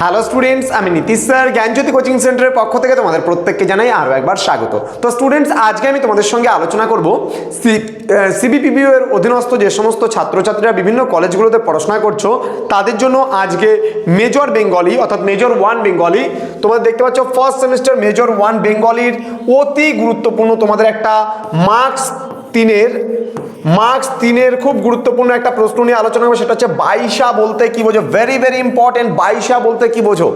Hello students আমি Nitish sir, জ্ঞানজ্যোতি coaching সেন্টারের পক্ষ থেকে তোমাদের প্রত্যেককে জানাই আরও একবার স্বাগত। তো স্টুডেন্টস আজকে আমি তোমাদের সঙ্গে আলোচনা করব সিবিপিবিও এর অধীনস্থ যে সমস্ত ছাত্রছাত্রীরা বিভিন্ন কলেজগুলোতে পড়াশোনা করছ, তাদের জন্য আজকে মেজর বেঙ্গলি অর্থাৎ মেজর ওয়ান বেঙ্গলি তোমাদের দেখতে পাচ্ছ ফার্স্ট সেমিস্টার মেজর ওয়ান বেঙ্গলির অতি গুরুত্বপূর্ণ তোমাদের একটা মার্কস তিনের মার্কস তিনের খুব গুরুত্বপূর্ণ একটা প্রশ্ন নিয়ে আলোচনা করব, সেটা হচ্ছে বাইশা বলতে কি বোঝো? ভেরি ভেরি ইম্পর্টেন্ট বাইশা বলতে কি বোঝো?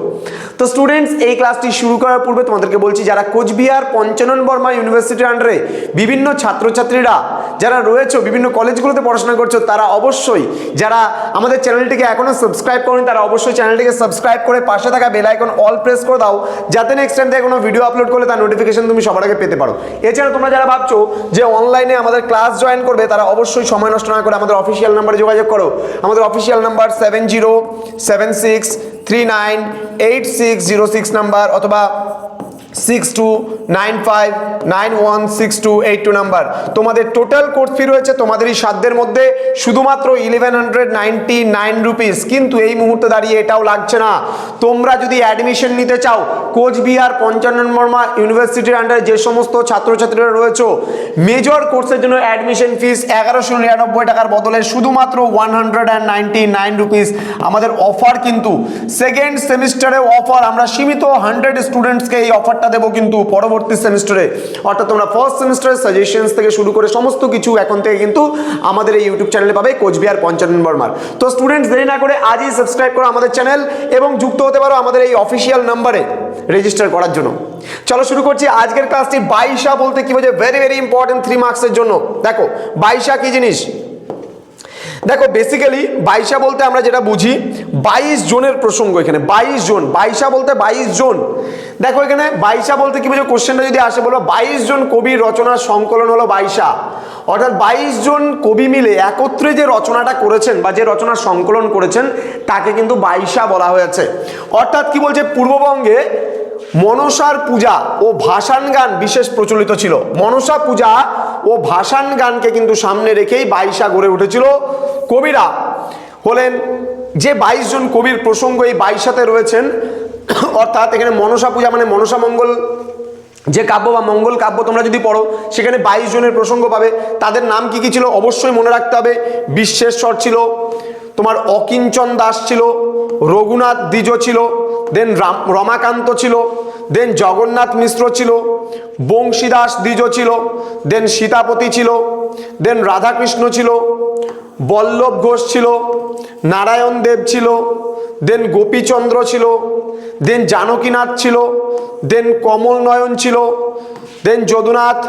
তো স্টুডেন্টস এই ক্লাসটি শুরু করার পূর্বে তোমাদেরকে বলছি, যারা কোচবিহার, পঞ্চানন বর্মা ইউনিভার্সিটির আন্ডারে বিভিন্ন ছাত্রছাত্রীরা যারা রয়েছে, বিভিন্ন কলেজগুলোতে পড়াশোনা করছ, তারা অবশ্যই যারা আমাদের চ্যানেলটিকে এখনও সাবস্ক্রাইব করেন, তারা অবশ্যই চ্যানেলটিকে সাবস্ক্রাইব করে পাশে থাকা বেল আইকন অল প্রেস করে দাও, যাতে নেক্সট টাইম থেকে কোনো ভিডিও আপলোড করলে তার নোটিফিকেশন তুমি সবার আগে পেতে পারো। এছাড়া তোমরা যারা ভাবছ যে অনলাইনে আমাদের ক্লাস জয়েন করবে, তারা অবশ্যই সময় নষ্ট না করে আমাদের অফিসিয়াল নাম্বারে যোগাযোগ করো। আমাদের official number seven zero seven six three nine eight six zero six number অথবা six two nine five nine one six two eight two number তোমাদের টোটাল কোর্স ফি রয়েছে, তোমাদের এই সাধ্যের মধ্যে শুধুমাত্র eleven hundred ninety nine rupees কিন্তু এই মুহূর্তে দাঁড়িয়ে এটাও লাগছে না। তোমরা যদি অ্যাডমিশন নিতে চাও, কোচবিহার পঞ্চানন বর্মা ইউনিভার্সিটির আন্ডারে যে সমস্ত ছাত্রছাত্রীরা রয়েছে মেজর কোর্সের জন্য অ্যাডমিশন ফিস এগারোশো নিরানব্বই টাকার বদলে শুধুমাত্র one hundred and ninety nine rupees আমাদের অফার কিন্তু সেকেন্ড সেমিস্টারে অফার আমরা সীমিত হান্ড্রেড স্টুডেন্টসকে এই অফারটা দেবো কিন্তু পরবর্তী সেমিস্টারে, অর্থাৎ তোমরা ফার্স্ট সেমিস্টারের সাজেশনস থেকে শুরু করে সমস্ত কিছু এখন থেকে কিন্তু আমাদের এই ইউটিউব চ্যানেলে পাবে, কোচবিহার পঞ্চানন বর্মার তো স্টুডেন্টস দেরি না করে আজই সাবস্ক্রাইব করো আমাদের চ্যানেল এবং যুক্ত হতে পারো আমাদের এই অফিসিয়াল নাম্বারে রেজিস্টার করার জন্য। চলো শুরু করছি আজকের ক্লাসটি বাইশা বলতে কি বোঝে ভেরি ভেরি ইম্পর্টেন্ট থ্রি মার্কসের জন্য। দেখো, বাইশা কি জিনিস? দেখো বেসিক্যালি বাইশা বলতে আমরা যেটা বুঝি, বাইশ জনের প্রসঙ্গ এখানে, বাইশ জন, বাইশা বলতে বাইশ জন। দেখো এখানে, বাইশা বলতে কি বুঝো কোশ্চেনটা যদি আসে বলব বাইশ জন কবির রচনার সংকলন হলো বাইশা। অর্থাৎ বাইশ জন কবি মিলে একত্রে যে রচনাটা করেছেন বা যে রচনার সংকলন করেছেন, তাকে কিন্তু বাইশা বলা হয়েছে অর্থাৎ কি বলছে, পূর্ববঙ্গে মনসার পূজা ও ভাসান গান বিশেষ প্রচলিত ছিল। মনসা পূজা ও ভাসান গানকে কিন্তু সামনে রেখেই বাইশা গড়ে উঠেছিল। কবিরা হলেন যে বাইশ জন কবির প্রসঙ্গ এই বাইশ বাইশাতে রয়েছেন, অর্থাৎ এখানে মনসা পূজা মানে মনসা মঙ্গল, যে কাব্য বা মঙ্গল কাব্য তোমরা যদি পড়ো, সেখানে বাইশ জনের প্রসঙ্গ পাবে। তাদের নাম কি কি ছিল অবশ্যই মনে রাখতে হবে। বিশ্বেশ্বর ছিল, তোমার অকিঞ্চন দাস ছিল, রঘুনাথ দ্বিজ ছিল দেন রাম, রমাকান্ত ছিল দেন জগন্নাথ মিশ্র ছিল, বংশীদাস দ্বিজ ছিল দেন সীতাপতি ছিল দেন রাধাকৃষ্ণ ছিল বল্লভ ঘোষ ছিল, নারায়ণ দেব ছিল দেন গোপীচন্দ্র ছিল দেন জানকীনাথ ছিল দেন কমল নয়ন ছিল দেন যদুনাথ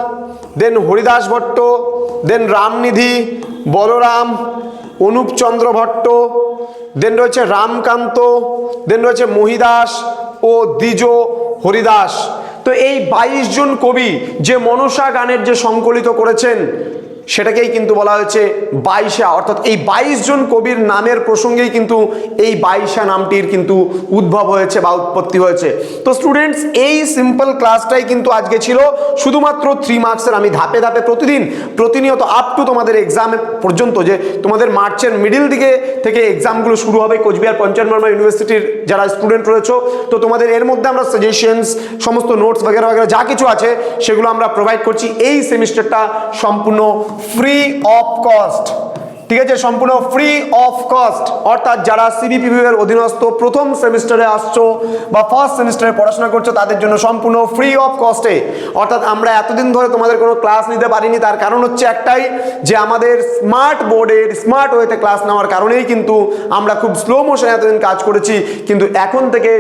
দেন হরিদাস ভট্ট দেন রামনিধি, বলরাম, অনুপচন্দ্র ভট্ট দেন রয়েছে রামকান্ত দেন রয়েছে মহিদাস ও দ্বিজ হরিদাস। তো এই বাইশ জন কবি যে মনসা গানের যে সংকলিত করেছেন সেটাকেই কিন্তু বলা হয়েছে বাইশা। অর্থাৎ এই বাইশ জন কবির নামের প্রসঙ্গেই কিন্তু এই বাইশা নামটির কিন্তু উদ্ভব হয়েছে বা উৎপত্তি হয়েছে। তো স্টুডেন্টস এই সিম্পল ক্লাসটাই কিন্তু আজকে ছিল। শুধুমাত্র থ্রি মার্কসের আমি ধাপে ধাপে প্রতিদিন, প্রতিনিয়ত আপ টু তোমাদের এক্সাম পর্যন্ত যে তোমাদের মার্চের মিডিল দিকে থেকে এক্সামগুলো শুরু হবে কোচবিহার পঞ্চায়েত বর্মা ইউনিভার্সিটির যারা স্টুডেন্ট রয়েছে। তো তোমাদের এর মধ্যে আমরা সাজেশনস সমস্ত নোটস বগেরা বগেরা যা কিছু আছে, সেগুলো আমরা প্রোভাইড করছি। এই সেমিস্টারটা সম্পূর্ণ ফ্রি অফ কস্ট ঠিক আছে? সম্পূর্ণ ফ্রি অফ কস্ট অর্থাৎ যারা সিবিপিবি এর অধীনস্থ প্রথম সেমিস্টারে আসছো বা ফার্স্ট সেমিস্টারে পড়াশোনা করছ, তাদের জন্য সম্পূর্ণ ফ্রি অফ কস্টে অর্থাৎ আমরা এতদিন ধরে তোমাদের কোনো ক্লাস নিতে পারিনি, তার কারণ হচ্ছে একটাই যে আমাদের স্মার্ট বোর্ডের স্মার্ট ওয়েতে ক্লাস নেওয়ার কারণেই কিন্তু আমরা খুব স্লো মোশনে এতদিন কাজ করেছি। কিন্তু এখন থেকে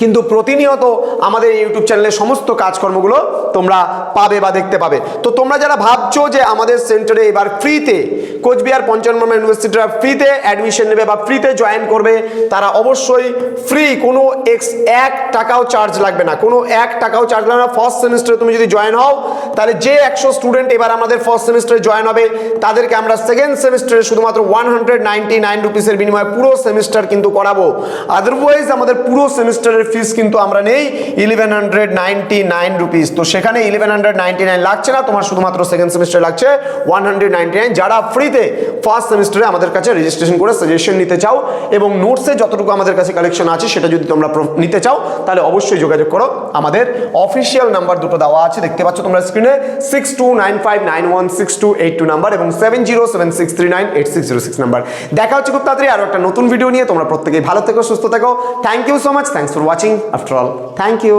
কিন্তু প্রতিনিয়ত আমাদের ইউটিউব চ্যানেলের সমস্ত কাজকর্মগুলো তোমরা পাবে বা দেখতে পাবে। তো তোমরা যারা ভাবছ যে আমাদের সেন্টারে এবার ফ্রিতে কোচবিহার পঞ্চানন ইউনিভার্সিটিরা ফ্রিতে অ্যাডমিশন নেবে বা ফ্রিতে জয়েন করবে, তারা অবশ্যই ফ্রি কোনো এক্স এক টাকাও চার্জ লাগবে না। কোনো এক টাকাও চার্জ লাগবে না। ফার্স্ট সেমিস্টারে তুমি যদি জয়েন হও তাহলে যে একশো স্টুডেন্ট এবার আমাদের ফার্স্ট সেমিস্টারে জয়েন হবে, তাদেরকে আমরা সেকেন্ড সেমিস্টারে শুধুমাত্র ওয়ান হান্ড্রেড নাইনটি নাইন রুপিসের বিনিময়ে পুরো সেমিস্টার কিন্তু করাবো। আদারওয়াইজ আমাদের পুরো সেমিস্টারের ফিস কিন্তু আমরা নেই eleven hundred ninety nine rupees তো সেখানে ইলেভেন হান্ড্রেড নাইনটি নাইন লাগছে না, তোমার শুধুমাত্র সেকেন্ড সেমিস্টার লাগছে ওয়ান হান্ড্রেড নাইনটি নাইন যারা ফ্রিতে ফার্স্ট সেমিস্টারে আমাদের কাছে রেজিস্ট্রেশন করে সাজেশন নিতে চাও এবং নোটসে যতটুকু আমাদের কাছে কালেকশন আছে সেটা যদি তোমরা নিতে চাও, তাহলে অবশ্যই যোগাযোগ করো। আমাদের অফিসিয়াল নাম্বার দুটো দেওয়া আছে, দেখতে পাচ্ছ তোমরা স্ক্রিনে six two nine five nine one six two eight two number এবং seven zero seven six three nine eight six zero six number দেখা হচ্ছে খুব তাড়াতাড়ি আরও একটা নতুন ভিডিও নিয়ে। তোমরা প্রত্যেকেই ভালো থেকো, সুস্থ থাকো। Thank you so much thanks for watching after all thank you